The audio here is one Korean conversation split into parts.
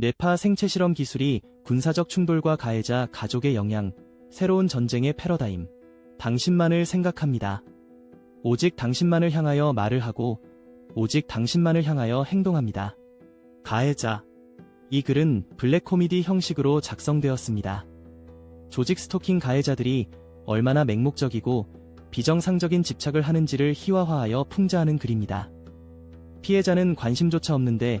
뇌파 생체 실험 기술이 군사적 충돌과 가해자 가족의 영향, 새로운 전쟁의 패러다임. 당신만을 생각합니다. 오직 당신만을 향하여 말을 하고 오직 당신만을 향하여 행동합니다. 가해자. 이 글은 블랙 코미디 형식으로 작성되었습니다. 조직 스토킹 가해자들이 얼마나 맹목적이고 비정상적인 집착을 하는지를 희화화하여 풍자하는 글입니다. 피해자는 관심조차 없는데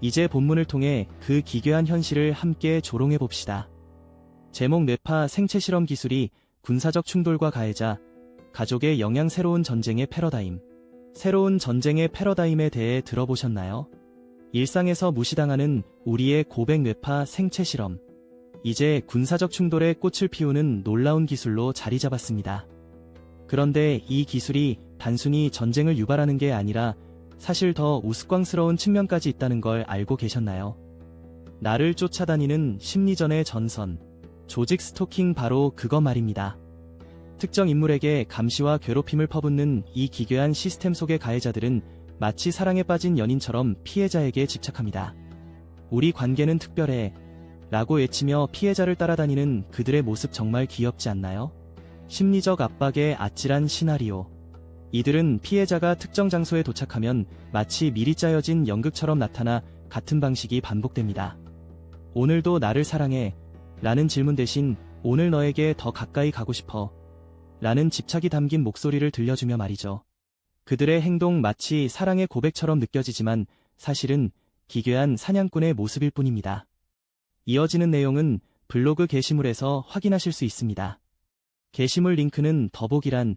이제 본문을 통해 그 기괴한 현실을 함께 조롱해 봅시다. 제목 뇌파 생체 실험 기술이 군사적 충돌과 가해자, 가족의 영향 새로운 전쟁의 패러다임. 새로운 전쟁의 패러다임에 대해 들어보셨나요? 일상에서 무시당하는 우리의 고백 뇌파 생체 실험. 이제 군사적 충돌에 꽃을 피우는 놀라운 기술로 자리 잡았습니다. 그런데 이 기술이 단순히 전쟁을 유발하는 게 아니라 사실 더 우스꽝스러운 측면까지 있다는 걸 알고 계셨나요? 나를 쫓아다니는 심리전의 전선. 조직 스토킹 바로 그거 말입니다. 특정 인물에게 감시와 괴롭힘을 퍼붓는 이 기괴한 시스템 속의 가해자들은 마치 사랑에 빠진 연인처럼 피해자에게 집착합니다. 우리 관계는 특별해. 라고 외치며 피해자를 따라다니는 그들의 모습 정말 귀엽지 않나요? 심리적 압박의 아찔한 시나리오. 이들은 피해자가 특정 장소에 도착하면 마치 미리 짜여진 연극처럼 나타나 같은 방식이 반복됩니다. 오늘도 나를 사랑해. 라는 질문 대신 오늘 너에게 더 가까이 가고 싶어. 라는 집착이 담긴 목소리를 들려주며 말이죠. 그들의 행동 마치 사랑의 고백처럼 느껴지지만 사실은 기괴한 사냥꾼의 모습일 뿐입니다. 이어지는 내용은 블로그 게시물에서 확인하실 수 있습니다. 게시물 링크는 더보기란